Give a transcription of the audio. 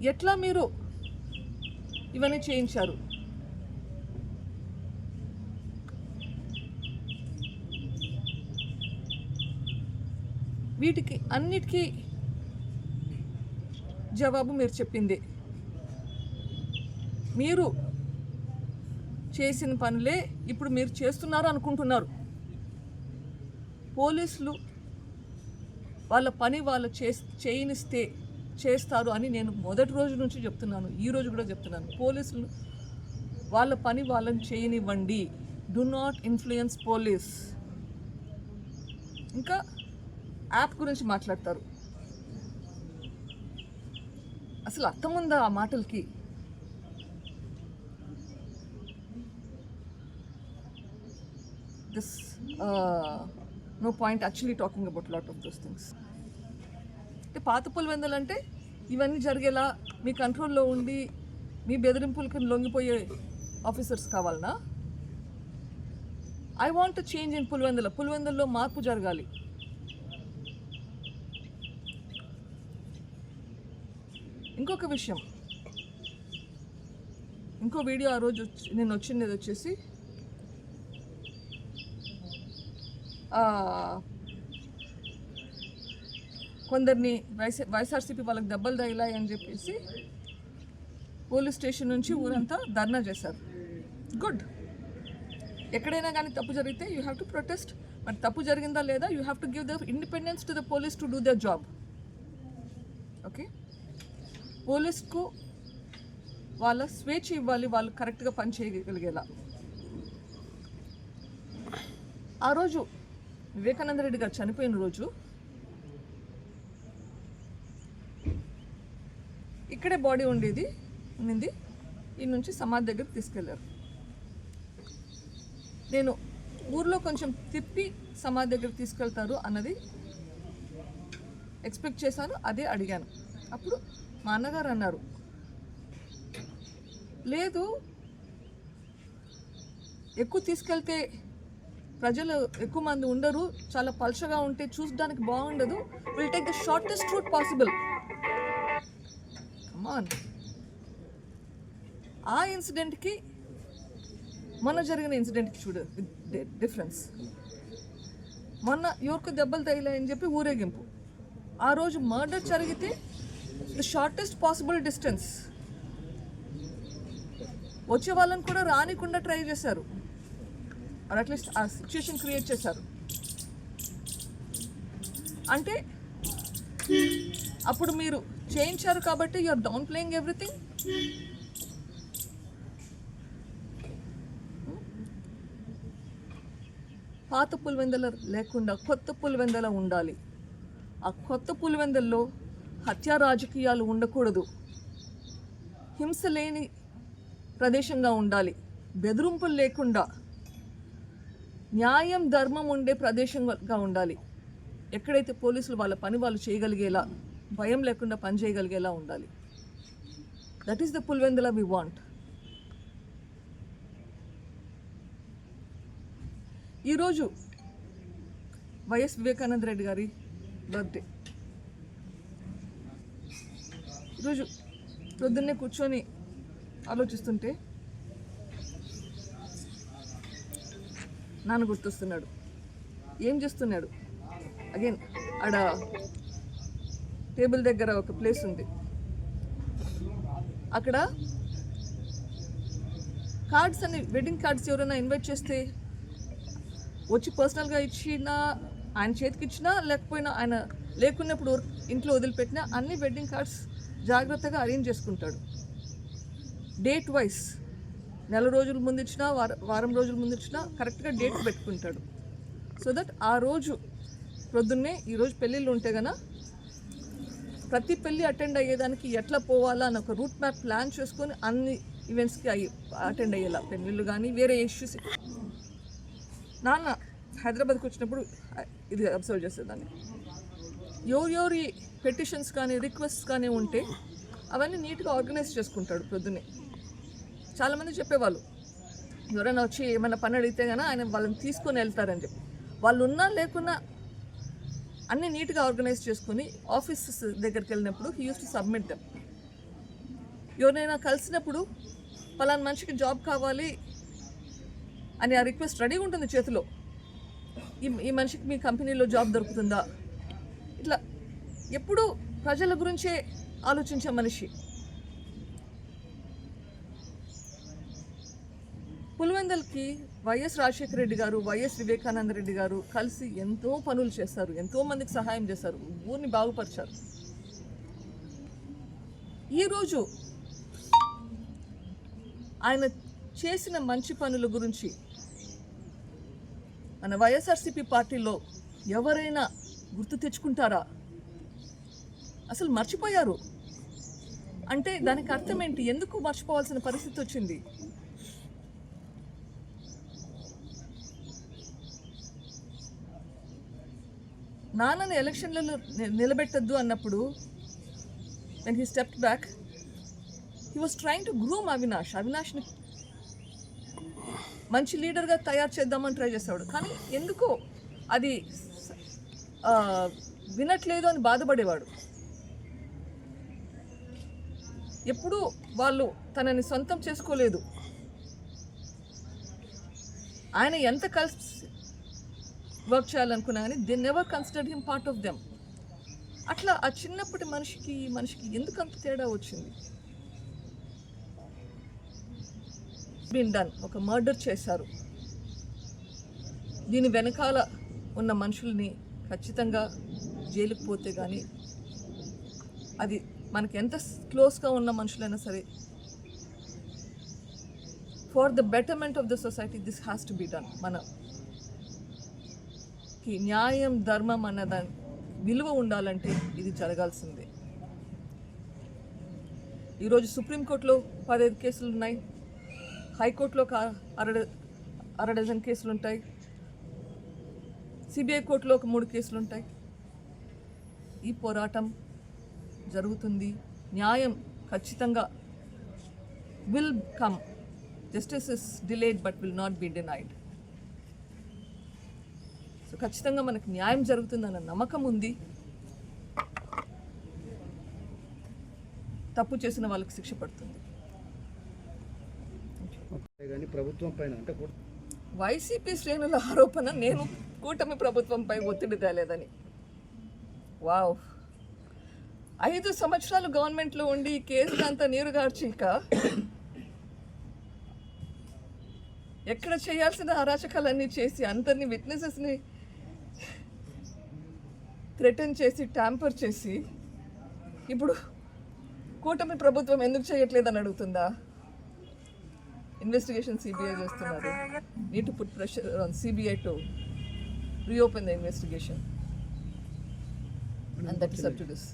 ఎట్లా మీరు ఇవన్నీ చేయించారు? వీటికి అన్నిటికీ జవాబు మీరు చెప్పింది. మీరు చేసిన పనులే ఇప్పుడు మీరు చేస్తున్నారు అనుకుంటున్నారు. పోలీసులు వాళ్ళ పని వాళ్ళు చే చేయనిస్తే చేస్తారు అని నేను మొదటి రోజు నుంచి చెప్తున్నాను ఈ రోజు కూడా చెప్తున్నాను. పోలీసులు వాళ్ళ పని వాళ్ళని చేయనివ్వండి. డు నాట్ ఇన్ఫ్లుయెన్స్ పోలీస్ ఇంకా యాప్ గురించి మాట్లాడతారు. అసలు అర్థం ఉందా ఆ మాటలకి? This no point actually talking about lot of those things అంటే పాత పులివెందలు అంటే ఇవన్నీ జరిగేలా మీ కంట్రోల్లో ఉండి మీ బెదిరింపులకి లొంగిపోయే ఆఫీసర్స్ కావాలనా? I want change in Pulivendula. పులివెందుల్లో మార్పు జరగాలి. ఇంకొక విషయం. ఇంకో వీడియో ఆ రోజు వచ్చి- నేను వచ్చింది వచ్చేసి కొందరిని వైఎస్ వైఎస్ఆర్సీపీ వాళ్ళకి దెబ్బలు తగిలాయి అని చెప్పేసి పోలీస్ స్టేషన్ నుంచి ఊరంతా ధర్నా చేశారు. గుడ్. ఎక్కడైనా కానీ తప్పు జరిగితే యూ హ్యావ్ టు ప్రొటెస్ట్. మరి తప్పు జరిగిందా లేదా? You have to give the independence to the police to do the job. Okay? పోలీస్కు వాళ్ళ స్వేచ్ఛ ఇవ్వాలి వాళ్ళు కరెక్ట్గా పని చేయగలిగేలా. ఆ రోజు వివేకానంద రెడ్డి గారు చనిపోయిన రోజు ఇక్కడే బాడీ ఉండేది ఉండింది. ఈ నుంచి సమాధి దగ్గరికి తీసుకెళ్ళారు. నేను ఊర్లో కొంచెం తిప్పి సమాధి దగ్గరికి తీసుకెళ్తారు అన్నది ఎక్స్పెక్ట్ చేశాను అదే అడిగాను. అప్పుడు మా అన్నగారు అన్నారు లేదు ఎక్కువ తీసుకెళ్తే ప్రజలు ఎక్కువ మంది ఉండరు చాలా పల్చగా ఉంటే చూసడానికి బాగుండదు. Will take the shortest route possible man ఆ ఇన్సిడెంట్కి మొన్న జరిగిన ఇన్సిడెంట్కి చూడు డిఫరెన్స్. మొన్న ఎవరికి దెబ్బలు తగిలాయని చెప్పి ఊరేగింపు. ఆ రోజు మర్డర్ జరిగితే ద షార్టెస్ట్ పాసిబుల్ డిస్టెన్స్ వచ్చే వాళ్ళని కూడా రానికుండా ట్రై చేశారు. అట్లీస్ట్ ఆ సిచ్యుయేషన్ క్రియేట్ చేశారు. అంటే అప్పుడు మీరు చేయించారు కాబట్టి యూఆర్ డౌన్ ప్లేయింగ్ ఎవ్రీథింగ్ పాత పులివెందల లేకుండా కొత్త పులివెందల ఉండాలి. ఆ కొత్త పులివెందల్లో హత్యా రాజకీయాలు ఉండకూడదు. హింస లేని ప్రదేశంగా ఉండాలి. బెదిరింపులు లేకుండా న్యాయం ధర్మం ఉండే ప్రదేశంగా ఉండాలి. ఎక్కడైతే పోలీసులు వాళ్ళ పని వాళ్ళు చేయగలిగేలా భయం లేకుండా పని చేయగలిగేలా ఉండాలి. That is the Pulivendula we want ఈరోజు వైఎస్ వివేకానంద రెడ్డి గారి బర్త్డే ఈరోజు పొద్దున్నే కూర్చొని ఆలోచిస్తుంటే నాన్న గుర్తొస్తున్నాడు. ఏం చేస్తున్నాడు? అగైన్ ఆడ టేబుల్ దగ్గర ఒక ప్లేస్ ఉంది. అక్కడ కార్డ్స్ అని వెడ్డింగ్ కార్డ్స్ ఎవరైనా ఇన్వైట్ చేస్తే వచ్చి పర్సనల్గా ఇచ్చినా ఆయన చేతికి ఇచ్చినా లేకపోయినా ఆయన లేకున్నప్పుడు ఇంట్లో వదిలిపెట్టినా అన్ని వెడ్డింగ్ కార్డ్స్ జాగ్రత్తగా అరేంజ్ చేసుకుంటాడు. డేట్ వైస్ నెల రోజుల ముందు ఇచ్చినా వార వారం రోజుల ముందు ఇచ్చినా కరెక్ట్గా డేట్ పెట్టుకుంటాడు. సో దట్ ఆ రోజు ప్రొద్దున్నే ఈరోజు పెళ్ళిళ్ళు ఉంటే కనుక ప్రతి పెళ్ళి అటెండ్ అయ్యేదానికి ఎట్లా పోవాలా అని ఒక రూట్ మ్యాప్ ప్లాన్ చేసుకొని అన్ని ఈవెంట్స్కి అయ్యి అటెండ్ అయ్యేలా. పెళ్ళిళ్ళు కానీ వేరే ఇష్యూస్ నాన్న హైదరాబాద్కి వచ్చినప్పుడు ఇది అబ్జర్వ్ చేసేదాన్ని. ఎవరెవరి పెటిషన్స్ కానీ రిక్వెస్ట్స్ కానీ ఉంటే అవన్నీ నీట్గా ఆర్గనైజ్ చేసుకుంటాడు పొద్దున్నే చాలామంది చెప్పేవాళ్ళు ఎవరైనా వచ్చి ఏమైనా పని అడిగితే కానీ ఆయన వాళ్ళని తీసుకొని వెళ్తారని చెప్పి. వాళ్ళు ఉన్నా లేకున్నా అన్ని నీట్గా ఆర్గనైజ్ చేసుకుని ఆఫీసెస్ దగ్గరికి వెళ్ళినప్పుడు he use to submit them ఎవరినైనా కలిసినప్పుడు పలానా మనిషికి జాబ్ కావాలి అని ఆ రిక్వెస్ట్ రెడీగా ఉంటుంది చేతిలో. ఈ ఈ మనిషికి మీ కంపెనీలో జాబ్ దొరుకుతుందా? ఇట్లా ఎప్పుడూ ప్రజల గురించే ఆలోచించే మనిషి. వరంగల్కి వైఎస్ రాజశేఖర రెడ్డి గారు వైఎస్ వివేకానంద రెడ్డి గారు కలిసి ఎంతో పనులు చేశారు ఎంతో మందికి సహాయం చేశారు ఊరిని బాగుపరిచారు. ఈరోజు ఆయన చేసిన మంచి పనుల గురించి మన వైఎస్ఆర్సీపీ పార్టీలో ఎవరైనా గుర్తు తెచ్చుకుంటారా? అసలు మర్చిపోయారు. అంటే దానికి అర్థం ఏంటి? ఎందుకు మర్చిపోవాల్సిన పరిస్థితి వచ్చింది? నాన్నని ఎలక్షన్లలో నిలబెట్టద్దు అన్నప్పుడు when he step back he was trying to groom Avinash అవినాష్ని మంచి లీడర్గా తయారు చేద్దామని ట్రై చేస్తాడు కానీ ఎందుకో అది వినట్లేదు అని బాధపడేవాడు. ఎప్పుడూ వాళ్ళు తనని సొంతం చేసుకోలేదు. ఆయన ఎంత కలిసి వర్క్ చేయాలనుకున్నా కానీ they never considered him part of them. అట్లా ఆ చిన్నప్పటి మనిషికి ఈ మనిషికి ఎందుకు అంత తేడా వచ్చింది? బీన్ డన్ ఒక మర్డర్ చేశారు. దీని వెనకాల ఉన్న మనుషుల్ని ఖచ్చితంగా జైలుకు పోతే కానీ అది మనకి ఎంత క్లోజ్గా ఉన్న మనుషులైనా సరే for the betterment of the society this has to be done. మన కి న్యాయం ధర్మం అన్న దాని విలువ ఉండాలంటే ఇది జరగాల్సిందే. ఈరోజు సుప్రీంకోర్టులో పదహైదు కేసులు ఉన్నాయి. హైకోర్టులో ఒక అర అర డజన్ కేసులు ఉంటాయి. సిబిఐ కోర్టులో ఒక మూడు కేసులు ఉంటాయి. ఈ పోరాటం జరుగుతుంది. న్యాయం ఖచ్చితంగా will come justice is delayed but will not be denied so ఖచ్చితంగా మనకు న్యాయం జరుగుతుందన్న నమ్మకం ఉంది. తప్పు చేసిన వాళ్ళకి శిక్ష పడుతుంది. కానీ ప్రభుత్వం పైన అంటే కూడా వైసీపీ శ్రేణుల ఆరోపణ నేను కూటమి ప్రభుత్వంపై ఒత్తిడి తేలేదని. వావ్. ఐదు సంవత్సరాలు గవర్నమెంట్లో ఉండి ఈ కేసులు అంతా నీరు గార్చిక ఎక్కడ చేయాల్సిన అరాచకాలన్నీ చేసి అందరినీ విట్నెసెస్ని థ్రెటన్ చేసి ట్యాంపర్ చేసి ఇప్పుడు కూటమి ప్రభుత్వం ఎందుకు చేయట్లేదని అడుగుతుందా? ఇన్వెస్టిగేషన్ సిబిఐ చేస్తున్నారు. Need put pressure on CBI to reopen the investigation and that is